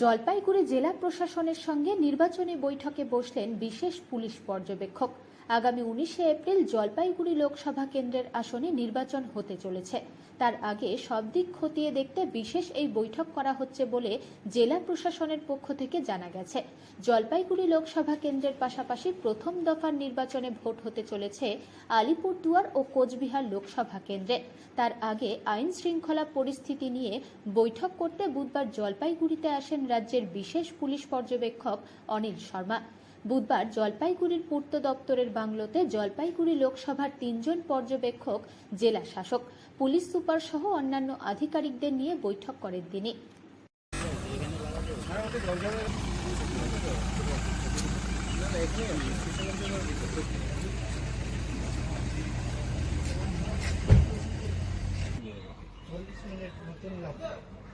জলপাইগুড়ি জেলা প্রশাসনের সঙ্গে নির্বাচনী বৈঠকে বসলেন বিশেষ পুলিশ পর্যবেক্ষক। আগামী উনিশে এপ্রিল জলপাইগুড়ি লোকসভা কেন্দ্রের আসনে নির্বাচন হতে চলেছে। তার আগে সব দিক খতিয়ে দেখতে বিশেষ এই বৈঠক করা হচ্ছে বলে জেলা প্রশাসনের পক্ষ থেকে জানা গেছে। জলপাইগুড়ি লোকসভা কেন্দ্রের পাশাপাশি প্রথম দফার নির্বাচনে ভোট হতে চলেছে আলিপুরদুয়ার ও কোচবিহার লোকসভা কেন্দ্রে। তার আগে আইন শৃঙ্খলা পরিস্থিতি নিয়ে বৈঠক করতে বুধবার জলপাইগুড়িতে আসেন রাজ্যের বিশেষ পুলিশ পর্যবেক্ষক অনিল শর্মা। বুধবার জলপাইগুড়ির পূর্ত দপ্তরের বাংলোতে জলপাইগুড়ি লোকসভার তিনজন পর্যবেক্ষক, জেলা শাসক, পুলিশ সুপার সহ অন্যান্য আধিকারিকদের নিয়ে বৈঠক করেন তিনি। Minute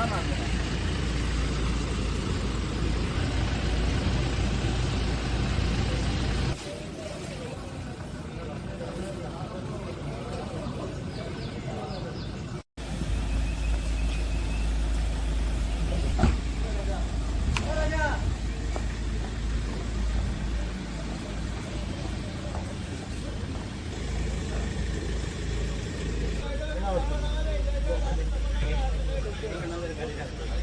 Tamam. Gracias.